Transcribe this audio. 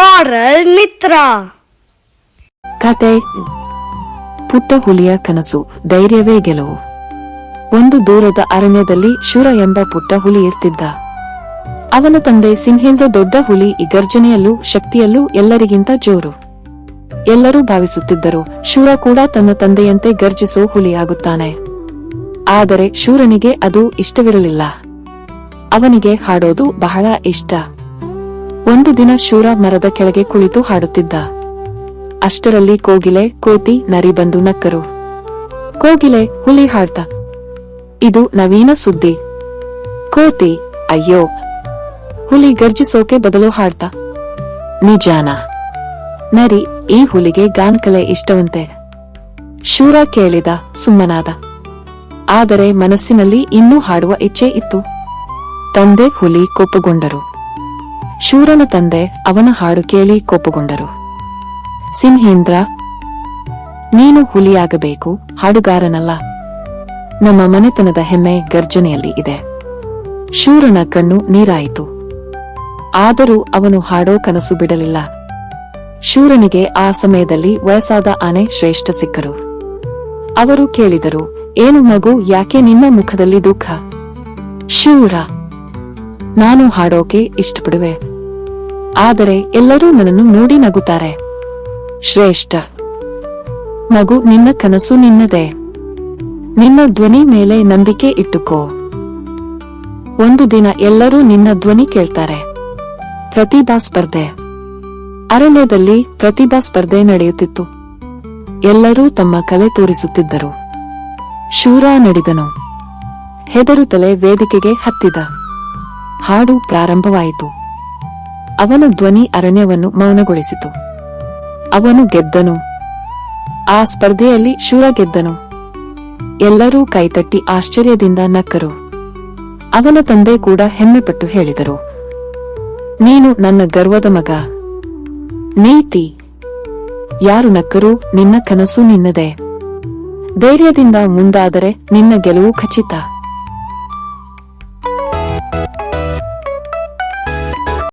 ಹಾರಲ್ ಮಿತ್ರ. ಕತೆ. ಪುಟ್ಟ ಹುಲಿಯ ಕನಸು, ಧೈರ್ಯವೇ ಗೆಲುವು. ಒಂದು ದೂರದ ಅರಣ್ಯದಲ್ಲಿ ಶೂರ ಎಂಬ ಪುಟ್ಟ ಹುಲಿ ಇರ್ತಿದ್ದ. ಅವನ ತಂದೆ ಸಿಂಹೇಂದ್ರ ದೊಡ್ಡ ಹುಲಿ ಈ ಗರ್ಜನೆಯಲ್ಲೂ ಶಕ್ತಿಯಲ್ಲೂ ಎಲ್ಲರಿಗಿಂತ ಜೋರು. ಎಲ್ಲರೂ ಭಾವಿಸುತ್ತಿದ್ದರು, ಶೂರ ಕೂಡ ತನ್ನ ತಂದೆಯಂತೆ ಗರ್ಜಿಸೋ ಹುಲಿಯಾಗುತ್ತಾನೆ. ಆದರೆ ಶೂರನಿಗೆ ಅದು ಇಷ್ಟವಿರಲಿಲ್ಲ. ಅವನಿಗೆ ಹಾಡೋದು ಬಹಳ ಇಷ್ಟ. ಒಂದು ದಿನ ಶೂರ ಮರದ ಕೆಳಗೆ ಕುಳಿತು ಹಾಡುತ್ತಿದ್ದ. ಅಷ್ಟರಲ್ಲಿ ಕೋಗಿಲೆ, ಕೋತಿ ನರಿ ಬಂದು ನಕ್ಕರು. ಕೋಗಿಲೆ ಹುಲಿ ಹಾಡ್ತ ಇದು ನವೀನ ಸುದ್ದಿ. ಕೋತಿ, ಅಯ್ಯೋ. ಹುಲಿ ಗರ್ಜಿಸೋಕೆ ಬದಲು ಹಾಡ್ತ ನಿಜಾನ. ನರಿ ಈ ಹುಲಿಗೆ ಗಾನಕಲೆ ಇಷ್ಟವಂತೆ. ಶೂರ ಕೇಳಿದ, ಸುಮ್ಮನಾದ. ಆದರೆ ಮನಸ್ಸಿನಲ್ಲಿ ಇನ್ನೂ ಹಾಡುವ ಇಚ್ಛೆ ಇತ್ತು. ತಂದೆ ಹುಲಿ ಕೋಪಗೊಂಡರು ಶೂರನ ತಂದೆ ಅವನ ಹಾಡು ಕೇಳಿ ಕೋಪಗೊಂಡರು. ಸಿಂಹೇಂದ್ರ, ನೀನು ಹುಲಿಯಾಗಬೇಕು, ಹಾಡುಗಾರನಲ್ಲ. ನಮ್ಮ ಮನೆತನದ ಹೆಮ್ಮೆ ಗರ್ಜನೆಯಲ್ಲಿ ಇದೆ. ಶೂರನ ಕಣ್ಣು ನೀರಾಯಿತು. ಆದರೂ ಅವನು ಹಾಡೋ ಕನಸು ಬಿಡಲಿಲ್ಲ. ಶೂರನಿಗೆ ಆ ಸಮಯದಲ್ಲಿ ವಯಸ್ಸಾದ ಆನೆ ಶ್ರೇಷ್ಠ ಸಿಕ್ಕರು. ಅವರು ಕೇಳಿದರು, ಏನು ಮಗು, ಯಾಕೆ ನಿನ್ನ ಮುಖದಲ್ಲಿ ದುಃಖ? ಶೂರ. ನಾನು ಹಾಡೋಕೆ ಇಷ್ಟಪಡುವೆ. ಆದರೆ ಎಲ್ಲರೂ ನನ್ನನ್ನು ನೋಡಿ ನಗುತ್ತಾರೆ. ಶ್ರೇಷ್ಠ. ನಗು ನಿನ್ನ ಕನಸು ನಿನ್ನದೇ. ನಿನ್ನ ಧ್ವನಿ ಮೇಲೆ ನಂಬಿಕೆ ಇಟ್ಟುಕೋ. ಒಂದು ದಿನ ಎಲ್ಲರೂ ನಿನ್ನ ಧ್ವನಿ ಕೇಳ್ತಾರೆ. ಪ್ರತಿಭಾ ಸ್ಪರ್ಧೆ. ಅರಣ್ಯದಲ್ಲಿ ಪ್ರತಿಭಾ ಸ್ಪರ್ಧೆ ನಡೆಯುತ್ತಿತ್ತು. ಎಲ್ಲರೂ ತಮ್ಮ ಕಲೆ ತೋರಿಸುತ್ತಿದ್ದರು. ಶೂರ ನಡೆದನು. ಹೆದರುತ್ತಲೇ ವೇದಿಕೆಗೆ ಹತ್ತಿದ. ಹಾಡು ಪ್ರಾರಂಭವಾಯಿತು. ಅವನ ಧ್ವನಿ ಅರಣ್ಯವನ್ನು ಮೌನಗೊಳಿಸಿತು. ಅವನು ಗೆದ್ದನು. ಆ ಸ್ಪರ್ಧೆಯಲ್ಲಿ ಶೂರ ಗೆದ್ದನು. ಎಲ್ಲರೂ ಕೈತಟ್ಟಿ ಆಶ್ಚರ್ಯದಿಂದ ನಕ್ಕರು. ಅವನ ತಂದೆ ಕೂಡ ಹೆಮ್ಮೆಪಟ್ಟು ಹೇಳಿದರು. ನೀನು ನನ್ನ ಗರ್ವದ ಮಗ. ನೀತಿ. ಯಾರು ನಕ್ಕರೂ ನಿನ್ನ ಕನಸು ನಿನ್ನದೇ. ಧೈರ್ಯದಿಂದ ಮುಂದಾದರೆ ನಿನ್ನ ಗೆಲುವು ಖಚಿತ.